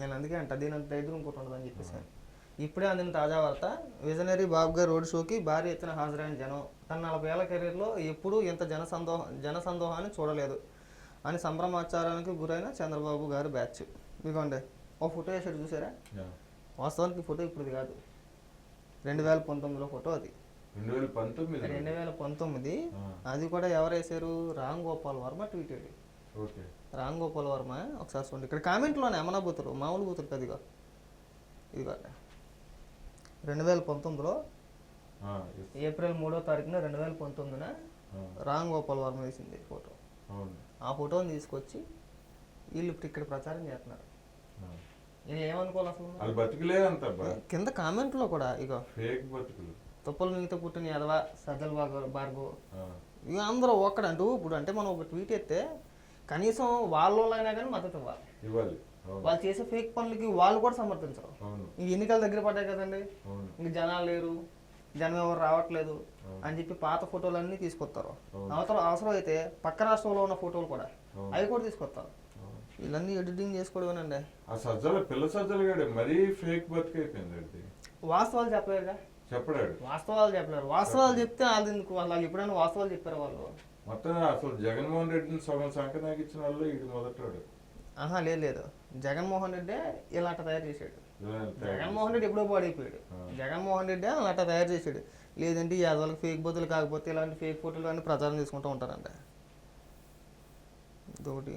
నేను అందుకే అంట దీని అంత ధైర్యం ఇంకోటి ఉండదని చెప్పేసాను ఇప్పుడే అందిన తాజా వార్త విజనరీ బాబు గారి రోడ్ షోకి భారీ ఎత్తున హాజరైన జనం. తన నలభై ఏళ్ళ కెరీర్లో ఎప్పుడూ ఇంత జన సందోహం జన సందోహాన్ని చూడలేదు అని సంభ్రమాచారానికి గురైన చంద్రబాబు గారి బ్యాచ్. ఇదిగోండి ఓ ఫోటో వేసాడు చూసారా. వాస్తవానికి ఫోటో ఇప్పుడుది కాదు. రెండు వేల పంతొమ్మిదిలో ఫోటో అది. రెండు వేల పంతొమ్మిది రెండు వేల పంతొమ్మిది. అది కూడా ఎవరు వేసారు? రామ్ గోపాల్ వర్మ ట్వీట్ రామ్ గోపాల్ వర్మ ఒకసారి చూడండి. ఇక్కడ కామెంట్లోనే అమనా బూతులు మామూలు బూతులు కదా ఇదిగో ఇదిగో. రెండు వేల పంతొమ్మిదిలో. ఏప్రిల్ మూడో తారీఖున రెండు వేల పంతొమ్మిదిన రామ్ గోపాల్ వర్మ వేసింది ఫోటో. ఆ ఫోటోని తీసుకొచ్చి వీళ్ళు ఇప్పుడు ఇక్కడ ప్రచారం చేస్తున్నారు. ఇది ఏమనుకోవాలి అసలు? వాళ్ళు బతుకులే అంత కింద కామెంట్లో కూడా ఇగో. ఫేక్ బతుకులు. తుప్పలు మిగతా పుట్టిన ఎదవ భార్గవ్ భార్గవ్ ఆ, ఇక అందరూ ఒక్కడంటూ ఇప్పుడు అంటే మనం ఒక ట్వీట్ ఎత్తే కనీసం వాళ్ళైనా కానీ మద్దతు ఇవ్వాలి. ఇవ్వాలి. వాళ్ళు చేసే ఫేక్ పనులకి వాళ్ళు కూడా సమర్థించరు. ఈ ఎన్నికల దగ్గర పడ్డాయి కదండి. ఇంక జనాలు లేరు. జనం ఎవరు రావట్లేదు. అని చెప్పి పాత ఫోటోలన్నీ తీసుకొస్తారు. అవును. అవసరం అవసరం అయితే పక్క రాష్ట్రంలో ఉన్న ఫోటోలు కూడా. అవి కూడా తీసుకొస్తారు. వీళ్ళన్నీ ఎడిటింగ్ చేసుకోవడమేనండి. ఆ సజ్జల పిల్ల సజ్జలు గడే మరీ ఫేక్ బతుకైపోయింది వాస్తవాలు చెప్పలేరుగా చెప్పడాడు వాస్తవాలు చెప్పలేరు. వాస్తవాలు చెప్తే వాళ్ళు ఎందుకు? వాళ్ళు ఎప్పుడైనా వాస్తవాలు చెప్పారు వాళ్ళు? మొత్తం అసలు జగన్మోహన్ రెడ్డిని సగం సంకనాకి ఇచ్చిన వాళ్ళు ఇది మొదటాడు ఆహా లేదు లేదు. జగన్మోహన్ రెడ్డి ఇలాంట తయారు చేశాడు. ఇలా జగన్మోహన్ రెడ్డి ఎప్పుడో పాడైపోయాడు. జగన్మోహన్ రెడ్డి అలాంట తయారు చేశాడు. లేదంటే ఈ యాదవులకు ఫేక్ బతులు కాకపోతే ఇలాంటి ఫేక్ ఫోటోలు అన్ని ప్రచారం చేసుకుంటూ ఉంటారంట. ఇదొకటి.